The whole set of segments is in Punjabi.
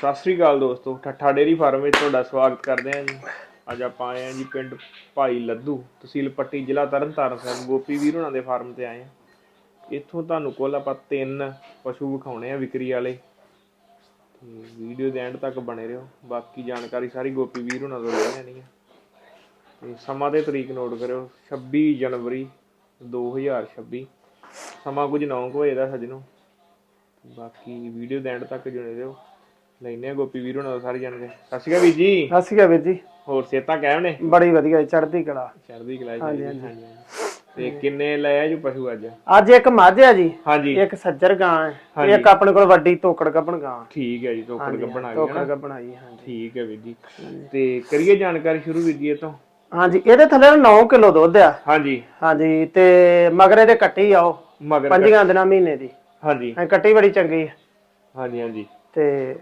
ਸਤਿ ਸ੍ਰੀ ਅਕਾਲ ਦੋਸਤੋ, ਠੱਠਾ ਡੇਰੀ ਫਾਰਮ ਵਿੱਚ ਤੁਹਾਡਾ ਸਵਾਗਤ ਕਰਦੇ ਹਾਂ ਜੀ। ਅੱਜ ਆਪਾਂ ਆਏ ਹਾਂ ਜੀ ਪਿੰਡ ਭਾਈ ਲੱਦੂ, ਤਹਿਸੀਲ ਪੱਟੀ, ਜ਼ਿਲ੍ਹਾ ਤਰਨਤਾਰਨ ਸਾਹਿਬ। ਗੋਪੀ ਵੀਰ ਹੋਣਾ ਦੇ ਫਾਰਮ ਤੇ ਆਏ ਹਾਂ। ਇੱਥੋਂ ਤੁਹਾਨੂੰ ਕੋਲ ਆਪਾਂ ਤਿੰਨ ਪਸ਼ੂ ਵਿਖਾਉਣੇ ਆ ਵਿਕਰੀ ਵਾਲੇ। ਤੇ ਵੀਡੀਓ ਦੇ ਐਂਡ ਤੱਕ ਬਣੇ ਰਹੋ। ਬਾਕੀ ਜਾਣਕਾਰੀ ਸਾਰੀ ਗੋਪੀ ਵੀਰ ਹੋਣਾ ਤੋਂ ਲੈ ਲੈਣੀ ਹੈ ਤੇ ਸਮਾਂ ਤੇ ਤਰੀਕ ਨੋਟ ਕਰਿਓ 26 ਜਨਵਰੀ 2026 ਸਮਾਂ ਕੁਝ 9 ਵਜੇ ਦਾ ਸਜਣੋ। ਬਾਕੀ ਵੀਡੀਓ ਦੇ ਐਂਡ ਤੱਕ ਜੁੜੇ ਰਹੋ। ਲੈਨੇ ਆ ਗੋਪੀ ਵੀਰ ਹੋਣਾ ਸਾਰੀ ਜਾਣਕਾਰੀ ਸਤਿ ਸ਼੍ਰੀ ਅਕਾਲ ਵੀਰ ਜੀ। ਸਤਿ ਸ਼੍ਰੀ ਅਕਾਲ ਵੀਰ ਜੀ। ਹੋਰ ਸੇਤਾ ਕਾਇਮ ਨੇ? ਬੜੀ ਵਧੀਆ ਜੀ, ਚੜ੍ਹਦੀ ਕਲਾ। ਚੜ੍ਹਦੀ ਕਲਾ ਜੀ ਹਾਂਜੀ ਹਾਂਜੀ। ਤੇ ਕਿੰਨੇ ਲਏ ਆ ਜੀ ਪਸ਼ੂ ਅੱਜ? ਅੱਜ ਇੱਕ ਮੱਝ ਹੈ ਜੀ ਹਾਂਜੀ। ਇੱਕ ਸੱਜਰ ਗਾਂ ਹੈ ਇੱਕ ਆਪਣੇ ਕੋਲ ਵੱਡੀ ਤੋਕੜ ਗੱਭਣ ਗਾਂ। ਠੀਕ ਹੈ ਜੀ ਤੋਕੜ ਗੱਬਣ ਆ ਗਈ ਤੋਕੜ ਗੱਭਣ ਆਈ ਹਾਂਜੀ। ਠੀਕ ਹੈ ਵੀਰ ਜੀ। ਤੇ ਕਰੀਏ ਜਾਣਕਾਰੀ ਸ਼ੁਰੂ ਵੀਰ ਜੀ ਇਹ ਤੋਂ? ਹਾਂਜੀ ਇਹਦੇ ਥੱਲੇ 9 ਕਿਲੋ ਦੁੱਧ ਆ। ਹਾਂਜੀ। ਹਾਂਜੀ ਤੇ ਮਗਰ ਇਹਦੇ ਕੱਟੀ ਆ ਉਹ ਮਗਰ ਪੰਜੀਆਂ ਦਿਨਾਂ ਮਹੀਨੇ ਦੀ। ਹਾਂਜੀ। ਐ ਕੱਟੀ ਬੜੀ ਚੰਗੀ ਹੈ ਹਾਂਜੀ ਹਾਂਜੀ। ਤੇ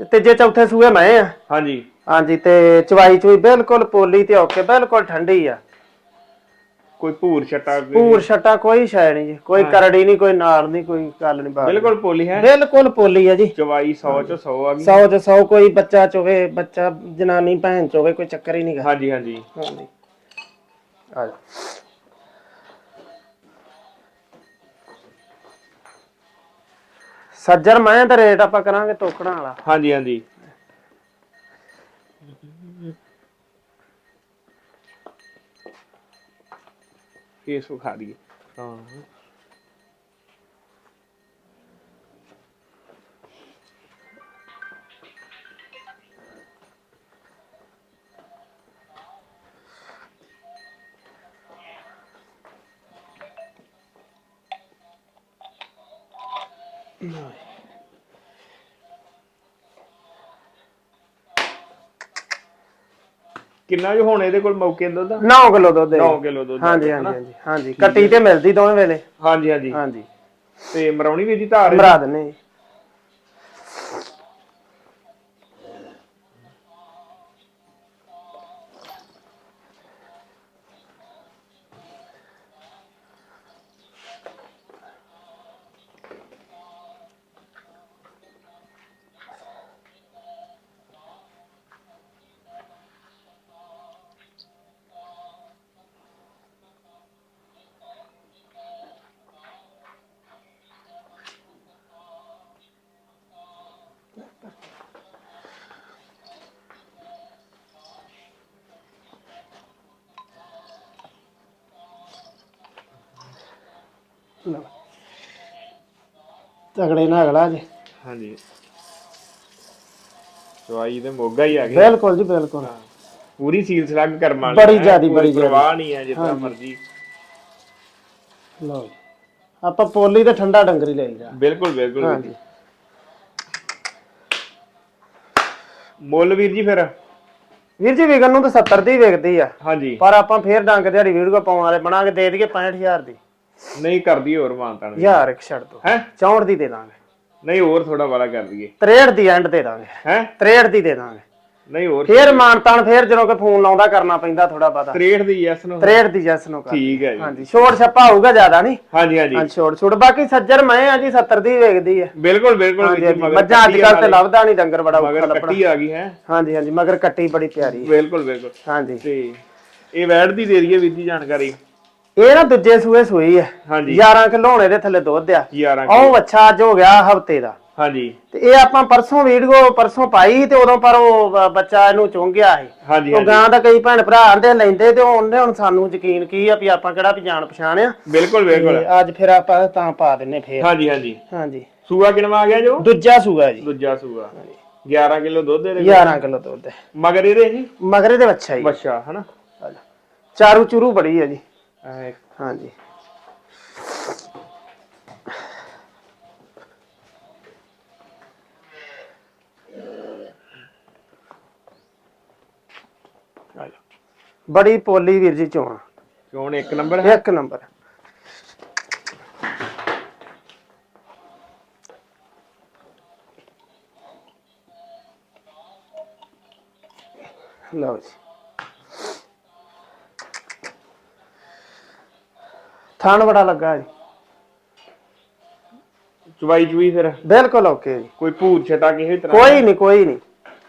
ਤੇ ਤੀਜੇ ਚੌਥੇ ਸੂਏ ਮੈਂ ਆ। ਹਾਂਜੀ। ਹਾਂਜੀ ਤੇ ਚਵਾਈ ਚੁਈ ਬਿਲਕੁਲ ਪੋਲੀ ਤੇ ਓਕੇ ਬਿਲਕੁਲ ਠੰਡੀ ਆ। ਕੋਈ ਭੂਰ ਛਟਾ ਕੋਈ- ਪੂਰ ਛੱਟਾ ਕੋਈ ਸ਼ੈ ਨਹੀਂ ਜੀ ਕੋਈ ਕਰੜੀ ਨਹੀਂ ਕੋਈ ਨਾਰ ਨਹੀਂ ਕੋਈ ਗੱਲ ਨਹੀਂ ਬਾਤ। ਬਿਲਕੁਲ ਪੋਲੀ ਹੈ। ਬਿਲਕੁਲ ਪੋਲੀ ਆ ਜੀ। ਚਵਾਈ 100 ਚ 100 ਆ ਗਈ 100 ਚ 100 ਕੋਈ ਬੱਚਾ ਚੋਵੇ ਬੱਚਾ ਜਨਾਨੀ ਭੈਣ ਚੋਵੇ ਕੋਈ ਚੱਕਰ ਹੀ ਨਹੀਂਗਾ ਹਾਂਜੀ ਹਾਂਜੀ। ਹਾਂਜੀ। ਆ ਜਾ। ਸੱਜਰ ਮੈਂ ਦਾ ਰੇਟ ਆਪਾਂ ਕਰਾਂਗੇ ਟੋਕੜਾਂ ਵਾਲਾ। ਹਾਂਜੀ ਹਾਂਜੀ। ਇਹ ਸੁਖਾ ਦਈਏ। ਹਾਂ। ਕਿੰਨਾ ਜੋ ਹੁਣ ਇਹਦੇ ਕੋਲ ਮੌਕੇ ਦਾ? ਦੁੱਧ 9 ਕਿਲੋ ਦੁੱਧ ਹੈ 9 ਕਿਲੋ ਦੁੱਧ ਹਾਂਜੀ ਹਾਂਜੀ ਹਾਂਜੀ ਹਾਂਜੀ ਕੱਟੀ ਤੇ ਮਿਲਦੀ ਦੋਵੇਂ ਵੇਲੇ। ਹਾਂਜੀ ਹਾਂਜੀ। ਹਾਂਜੀ। ਤੇ ਮਰਾਉਣੀ ਵੀ ਦੀ ਧਾਰ ਭਰਾ ਦਿੰਨੇ ਜੀ। ਲਓ। ਤਗੜੇ ਨਾਲ ਅਗਲਾ ਜੀ ਹਾਂਜੀ। ਚਵਾਈ ਦੇ ਮੋਗਾ ਹੀ ਆ ਗਿਆ ਬਿਲਕੁਲ ਜੀ ਬਿਲਕੁਲ। ਪੂਰੀ ਸੀਲ ਸਲੱਗ ਕਰਮਾਂ ਬੜੀ ਜ਼ਿਆਦੀ, ਬੜੀ ਜ਼ਿਆਦੀ। ਪ੍ਰਵਾਹ ਨਹੀਂ ਹੈ ਜਿੱਦਾਂ ਮਰਜ਼ੀ। ਲਓ ਜੀ। ਆਪਾਂ ਪੋਲੀ ਤੇ ਠੰਡਾ ਡੰਗਰੀ ਲਈ ਜਾ ਬਿਲਕੁਲ ਬਿਲਕੁਲ ਵੀਰ ਹਾਂਜੀ। ਮੁੱਲ ਵੀਰ ਜੀ ਫਿਰ? ਵੀਰ ਜੀ ਵਿਕਣ ਨੂੰ ਤਾਂ 70 ਦੀ ਵਿਕਦੀ ਆ। ਹਾਂਜੀ। ਪਰ ਆਪਾਂ ਫੇਰ ਡੰਗ ਦਿਹਾੜੀ ਵੀਡੀਓ ਪਾਉਣ ਵਾਲੇ ਬਣਾ ਕੇ ਦੇ ਦਈਏ 65000 ਦੀ। ਨਹੀਂ ਕਰਦੀ ਹੋਰ ਮਾਨਤਾਨ ਹਜ਼ਾਰ ਇੱਕ ਛੱਡ ਦੋ। ਹੈ? 64 ਦੀ ਦੇ ਦਾਂਗੇ। ਨਹੀਂ ਹੋਰ ਥੋੜਾ ਵਾਲਾ ਕਰ ਦਈਏ। 63 ਦੀ ਐਂਡ ਦੇ ਦਾਂਗੇ। ਹੈ? 63 ਦੀ ਦੇ ਦਾਂਗੇ। ਨਹੀਂ ਹੋਰ ਫੇਰ ਮਾਨਤਾਨ ਫੇਰ ਜਦੋਂ ਕਿ ਫੋਨ ਲਾਉਂਦਾ ਕਰਨਾ ਪੈਂਦਾ ਥੋੜਾ ਪਤਾ 63 ਦੀ ਯੈਸ ਨੂੰ 63 ਦੀ ਜੈਸ ਨੂੰ ਕਰ। ਠੀਕ ਹੈ ਜੀ। ਹਾਂਜੀ ਛੋੜ ਛੱਪਾ ਹੋਊਗਾ ਜ਼ਿਆਦਾ ਨਹੀਂ? ਹਾਂਜੀ ਹਾਂਜੀ। ਹਾਂ ਛੋੜ ਛੋੜ ਬਾਕੀ ਸੱਜਰ ਮੈਂ ਆ ਜੀ 70 ਦੀ ਵੇਚਦੀ ਆ। ਬਿਲਕੁਲ ਬਿਲਕੁਲ। ਮੱਝਾਂ ਅੱਜ ਕੱਲ ਤੇ ਲੱਭਦਾ ਨਹੀਂ ਡੰਗਰ ਬੜਾ ਔਖਾ ਲੱਭਣਾ। ਕੱਟੀ ਆ ਗਈ ਹੈ? ਹਾਂਜੀ ਹਾਂਜੀ। ਮਗਰ ਕੱਟੀ ਬੜੀ ਪਿਆਰੀ ਹੈ। ਬਿਲਕੁਲ ਬਿਲਕੁਲ। ਹਾਂਜੀ। ਤੇ ਇਹ ਵੈੜ ਦੀ ਦੇ ਵੀਰ ਜੀ ਜਾਣਕਾਰੀ। ਇਹ ਨਾ ਦੂਜੇ ਸੂਏ ਸੂਈ ਹੈ ਹਾਂਜੀ। 11 ਕਿਲੋ ਹੋਣੇ ਦੇ ਥੱਲੇ ਦੁੱਧ ਆ। 11 ਉਹ ਅੱਛਾ ਅੱਜ ਹੋ ਗਿਆ ਹਫ਼ਤੇ ਦਾ। ਹਾਂਜੀ। ਤੇ ਇਹ ਆਪਾਂ ਪਰਸੋਂ ਵੀਡੀਓ ਪਰਸੋਂ ਪਾਈ ਤੇ ਉਦੋਂ ਪਰ ਉਹ ਬੱਚਾ ਇਹਨੂੰ ਚੁੰਗ ਗਿਆ ਸੀ। ਹਾਂਜੀ ਉਹ ਗਾਂ ਦਾ ਕਈ ਭੈਣ ਭਰਾ ਆਂਦੇ ਲੈਂਦੇ ਤੇ ਉਹਨੇ ਹੁਣ ਸਾਨੂੰ ਯਕੀਨ ਕੀ ਆ ਵੀ ਆਪਾਂ ਕਿਹੜਾ ਵੀ ਜਾਣ ਪਛਾਣ ਆ। ਬਿਲਕੁਲ ਬਿਲਕੁਲ। ਅੱਜ ਫਿਰ ਆਪਾਂ ਤਾਂ ਪਾ ਦਿੰਨੇ ਫੇਰ। ਹਾਂਜੀ ਹਾਂਜੀ। ਹਾਂਜੀ। ਸੂਆ ਕਿਨਵਾ ਆ ਗਿਆ ਜੋ ਦੂਜਾ ਸੂਆ ਜੀ। ਦੂਜਾ ਸੂਆ 11 ਕਿਲੋ ਦੁੱਧ ਦੇ 11 ਕਿਲੋ ਦੁੱਧ। ਮਗਰ ਇਹਦੇ ਜੀ ਮਗਰੇ ਦੇ ਬੱਚਾ ਜੀ ਬੱਚਾ ਹਨਾ? ਚਾਰੂ ਚੂਰੂ ਬੜੀ ਹੈ ਜੀ। ਐ ਹਾਂਜੀ। ਬੜੀ ਪੋਲੀ ਵੀਰ ਜੀ ਚੋਣ। ਚੋਣ ਇੱਕ ਨੰਬਰ ਹੈ? ਇੱਕ ਨੰਬਰ। ਲਓ ਜੀ। ਥਾਣ ਬੜਾ ਲੱਗਾ ਜੀ। ਚਵਾਈ ਚੁਈ ਫਿਰ? ਬਿਲਕੁਲ ਓਕੇ ਜੀ। ਕੋਈ ਭੂਰ ਛਟਾ ਕਿਸੇ ਤਰ੍ਹਾਂ? ਕੋਈ ਨਹੀਂ ਕੋਈ ਨਹੀਂ।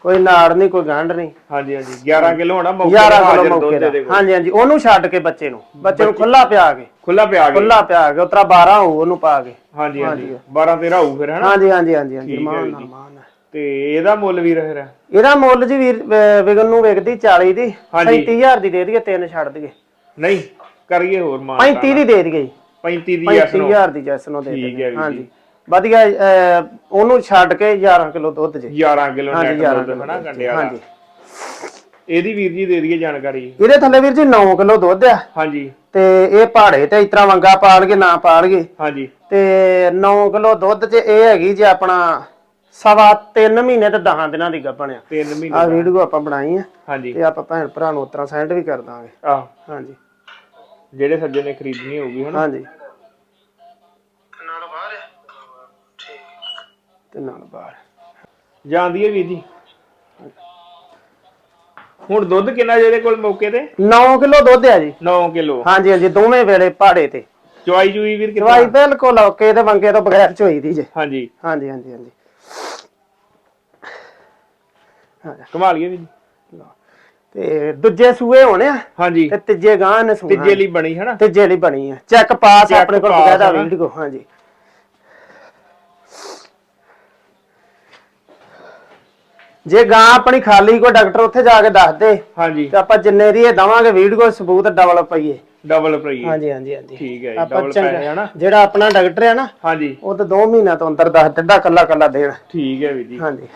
ਕੋਈ ਨਾੜ ਨਹੀਂ ਕੋਈ ਗੰਢ ਨਹੀਂ। ਹਾਂਜੀ ਹਾਂਜੀ। 11 ਕਿਲੋ ਹੋਣਾ ਮੌਕੇ 11 ਤੇ ਕਿਲੋ ਹਾਜ਼ਰ ਮੌਕੇ ਦੁੱਧ ਦਾ ਹਾਂਜੀ ਹਾਂਜੀ। ਉਹਨੂੰ ਛੱਡ ਕੇ ਬੱਚੇ ਨੂੰ। ਬੱਚੇ ਨੂੰ ਖੁੱਲਾ ਪਿਆ ਕੇ। ਖੁੱਲਾ ਪਿਆ ਗਿਆ ਖੁੱਲਾ ਪਿਆ ਕੇ। ਉਤਰਾ 12 ਹੋਊ ਉਹਨੂੰ ਪਾ ਕੇ। ਹਾਂਜੀ ਹਾਂਜੀ। 12 13 ਹੋਊ ਫਿਰ ਹਨਾ? ਹਾਂਜੀ ਹਾਂਜੀ ਹਾਂਜੀ ਹਾਂਜੀ। ਮਾਨ। ਨਾਲ ਮਾਨ ਨਾਲ। ਤੇ ਇਹਦਾ ਮੁੱਲ ਵੀ ਫਿਰ? ਇਹਦਾ ਮੁੱਲ ਜੀ ਵੀਰ ਅਹ ਵਿਗਨ ਨੂੰ ਵਿਕਦੀ 40 ਦੀ। ਹਾਂਜੀ। 37000 ਦੀ ਦੇ ਦਈਏ ਤਿੰਨ ਛੱਡ ਦਈਏ। ਨਹੀਂ। ਕਰੀਏ ਹੋਰ ਮਾਨ 35 ਦੀ ਦੇ ਦਈਏ ਜੀ। 35 ਦੀ ਐਸ ਨੂੰ 35000 ਦੀ ਜੈਸ ਨੂੰ ਦੇ ਠੀਕ ਹੈ ਵੀਰ ਹਾਂਜੀ। ਵਧੀਆ ਅਹ, ਉਹਨੂੰ ਛੱਡ ਕੇ 11 ਕਿਲੋ ਦੁੱਧ ਜੀ। 11 ਕਿਲੋ ਹਾਂਜੀ, ਨੈਟ 11 ਦੁੱਧ ਹਨਾ ਕੰਡਿਆ ਹਾਂਜੀ। ਇਹਦੀ ਵੀਰ ਜੀ ਦੇ ਦਈਏ ਜਾਣਕਾਰੀ। ਇਹਦੇ ਥੱਲੇ ਵੀਰ ਜੀ 9 ਕਿਲੋ ਦੁੱਧ ਆ। ਹਾਂਜੀ। ਤੇ ਇਹ ਪਹਾੜੇ ਤੇ ਇਤਰਾ ਵੰਗਾ ਪਾਲਗੇ ਨਾ ਪਾਲਗੇ। ਹਾਂਜੀ। ਤੇ 9 ਕਿਲੋ ਦੁੱਧ ਚ ਇਹ ਹੈਗੀ ਜੀ ਆਪਣਾ ਸਵਾ 3 ਮਹੀਨੇ ਤੇ 10 ਦਿਨਾਂ ਦੀ ਗੱਭਣ ਆ। 3 ਮਹੀਨੇ ਆ ਵੀਡੀਓ ਆਪਾਂ ਬਣਾਈ ਆ। ਹਾਂਜੀ। ਤੇ ਆਪਾਂ ਭੈਣ ਭਰਾ ਨੂੰ ਉਤਰਾ ਸੈਂਡ ਵੀ ਕਰ ਦਾਂਗੇ। ਆਹ। ਹਾਂਜੀ। ਜਿਹੜੇ ਸੱਜੇ ਨੇ ਖਰੀਦਣੀ ਹੋਊਗੀ ਹਨਾ? ਹਾਂਜੀ। ਤੇ ਨਾਲ ਬਾਹਰ ਜਾਂਦੀ ਹੈ ਵੀਰ ਜੀ। ਹੁਣ ਦੁੱਧ ਕਿੰਨਾ ਜਿਹਦੇ ਕੋਲ ਮੌਕੇ ਤੇ? 9 ਕਿਲੋ ਦੁੱਧ ਆ ਜੀ। 9 ਕਿਲੋ। ਹਾਂਜੀ ਹਾਂਜੀ ਦੋਵੇਂ ਵੇਲੇ ਪਹਾੜੇ ਤੇ। ਚਵਾਈ ਜੂਈ ਵੀਰ ਕਿੰਨਾ ਦਵਾਈ ਬਿਲਕੁਲ ਓਕੇ ਤੇ ਵੰਗੇ ਤੋਂ ਬਗੈਰ ਚੋਈ ਦੀ ਜੇ। ਹਾਂਜੀ। ਹਾਂਜੀ ਹਾਂਜੀ ਹਾਂਜੀ। ਕਮਾ ਲਈਏ ਵੀਰ ਜੀ। ਤੇ ਦੂਜੇ ਸੂਏ ਹੋਣੇ ਆ। ਹਾਂਜੀ। ਤੇ ਤੀਜੇ ਗਾਂ ਨੇ ਸੂਣਾ। ਤੀਜੇ ਲਈ ਬਣੀ ਹਨਾ? ਤੀਜੇ ਲਈ ਬਣੀ ਆ। ਚੈੱਕ ਪਾਸ Check ਆਪਣੇ ਕੋਲ pass ਹੈ ਨਾ? ਵੀਡੀਓ। ਹਾਂਜੀ। ਜੇ ਗਾਂ ਆਪਣੀ ਖਾਲੀ ਕੋਈ ਡਾਕਟਰ ਉੱਥੇ ਜਾ ਕੇ ਦੱਸ ਦੇ ਹਾਂਜੀ। ਤੇ ਆਪਾਂ ਜਿੰਨੇ ਦੀ ਇਹ ਦਵਾਂਗੇ ਵੀਡੀਓ ਸਬੂਤ ਡਬਲ ਪਈਏ। ਡਬਲ ਪਈ ਹਾਂਜੀ ਹਾਂਜੀ ਹਾਂਜੀ। ਠੀਕ ਹੈ ਜੀ ਚੰਗਾ। ਪੈਸੇ ਹਨਾ? ਜਿਹੜਾ ਆਪਣਾ ਡਾਕਟਰ ਹੈ ਨਾ ਹਾਂਜੀ। ਉਹ ਤਾਂ 2 ਮਹੀਨਿਆਂ ਤੋਂ ਅੰਦਰ ਦੱਸ ਦਿੰਦਾ ਕੱਲਾ ਕੱਲਾ ਦੇਣ। ਠੀਕ ਹੈ ਵੀਰ ਜੀ। ਹਾਂਜੀ।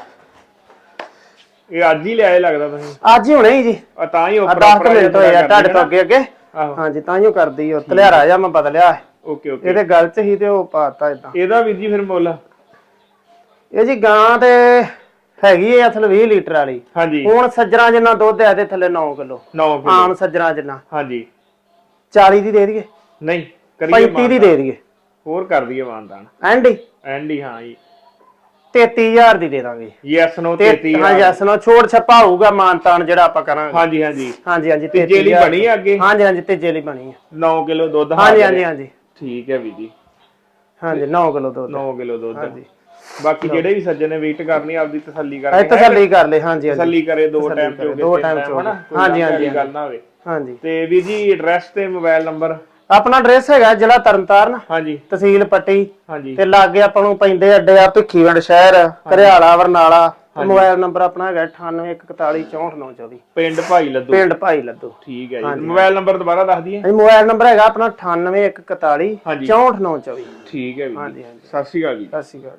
ਇਹ ਅੱਜ ਹੀ ਲਿਆਏ ਲੱਗਦਾ ਤੁਸੀਂ? ਅੱਜ ਹੀ ਹੁਣੇ ਹੀ ਜੀ। ਆ ਤਾਂ ਹੀ ਆ ਉੱਪਰ 10 ਮਿੰਟ ਹੋਏ ਆ ਤੁਹਾਡੇ ਤੋਂ ਅੱਗੇ ਅੱਗੇ ਆਹੋ। ਹਾਂਜੀ ਤਾਂ ਹੀ ਉਹ ਕਰਦੀ ਉਹ ਤਲਿਆਰਾ ਜਾ ਮੈਂ ਬਦਲਿਆ ਓਕੇ ਓਕੇ। ਇਹਦੇ ਗਲ ਚ ਹੀ ਤੇ ਉਹ ਪਾਤਾ ਇਦਾਂ ਇਹਦਾ ਵੀਰ ਜੀ ਫਿਰ ਮੁੱਲ? ਇਹ ਜੀ ਗਾਂ ਤੇ ਹੈਗੀ ਹੈ ਅਸਲ 20 ਲੀਟਰ ਵਾਲੀ। ਹਾਂਜੀ। ਹੁਣ ਸੱਜਣਾ ਜਿੰਨਾ ਦੁੱਧ ਹੈ ਇਹਦੇ ਥੱਲੇ 9 ਕਿਲੋ। 9 ਕਿਲੋ। ਆਮ ਸੱਜਣਾ ਜਿੰਨਾ। ਹਾਂਜੀ। 40 ਦੀ ਦੇ ਦਈਏ। ਨਹੀਂ ਕਰੀਏ 35 ਦੀ ਦੇ ਦਈਏ। ਹੋਰ ਕਰ ਦਈਏ ਮਾਨਦਾਨ। ਐਂਡੀ ਐਂਡੀ ਹਾਂ ਜੀ। 33000 ਦੀ ਦੇ ਦਾਂਗੇ। ਯੈਸ ਨੋ ਤੇ 33 ਹਾਂ ਜਸ ਨੂੰ ਛੋੜ ਛੱਪਾ ਹੋਊਗਾ ਮਾਨਤਾਨ ਜਿਹੜਾ ਆਪਾਂ ਕਰਾਂਗੇ। ਹਾਂਜੀ ਹਾਂਜੀ। ਹਾਂਜੀ ਹਾਂਜੀ ਲਈ 33,000 ਬਣੀ ਆ ਅੱਗੇ? ਹਾਂਜੀ ਹਾਂਜੀ ਤੀਜੇ ਲਈ ਬਣੀ ਹੈ 9 ਕਿਲੋ ਦੁੱਧ ਹਾਂਜੀ ਹਾਂਜੀ। ਹਾਂਜੀ। ਠੀਕ ਹੈ ਵੀਰ ਜੀ। ਹਾਂਜੀ 9 ਕਿਲੋ ਦੁੱਧ। 9 ਕਿਲੋ ਦੁੱਧ। ਹਾਂਜੀ। ਬਾਕੀ ਜਿਹੜੇ ਵੀ ਸੱਜਣ ਨੇ ਵੇਟ ਕਰਨੀ ਆਪਦੀ ਤਸੱਲੀ ਕਰਕੇ ਤਸੱਲੀ ਕਰ ਲੈ ਹਾਂਜੀ ਹਾਂਜੀ। ਤਸੱਲੀ ਕਰੇ ਦੋ ਟਾਈਮ ਚੋਗੇ ਦੋ time ਚੋਗੇ। ਹਾਂਜੀ, ਹਾਂਜੀ, ਗੱਲ ਨਾ ਹੋਵੇ। ਹਾਂਜੀ। ਤੇ ਵੀਰ ਜੀ ਐਡਰੈਸ ਤੇ ਮੋਬਾਈਲ ਨੰਬਰ ਆਪਣਾ ਐਡਰੈਸ ਹੈਗਾ ਜ਼ਿਲ੍ਹਾ ਤਰਨਤਾਰਨ ਹਾਂਜੀ। ਤਹਿਸੀਲ ਪੱਟੀ। ਹਾਂਜੀ। ਤੇ ਲਾਗੇ ਆਪਾਂ ਨੂੰ ਪੈਂਦੇ ਅੱਡੇ ਆ ਭਿੱਖੀਵਿੰਡ ਸ਼ਹਿਰ ਘਰਿਆਲਾ ਬਰਨਾਲਾ ਮੋਬਾਈਲ ਨੰਬਰ ਆਪਣਾ ਹੈਗਾ 9814464924 ਪਿੰਡ ਭਾਈ ਲੱਦੂ। ਪਿੰਡ ਭਾਈ ਲੱਦੂ। ਠੀਕ ਹੈ ਜੀ। ਮੋਬਾਈਲ ਨੰਬਰ ਦੁਬਾਰਾ ਦੱਸ ਦਈਏ। ਇਹ ਮੋਬਾਈਲ ਨੰਬਰ ਹੈਗਾ ਆਪਣਾ 981446 ਹਾਂਜੀ। 6494 ਠੀਕ ਹੈ ਜੀ। ਹਾਂਜੀ ਹਾਂਜੀ। ਸਤਿ ਸ਼੍ਰੀ ਅਕਾਲ ਜੀ। ਸਤਿ ਸ਼੍ਰੀ ਅਕਾਲ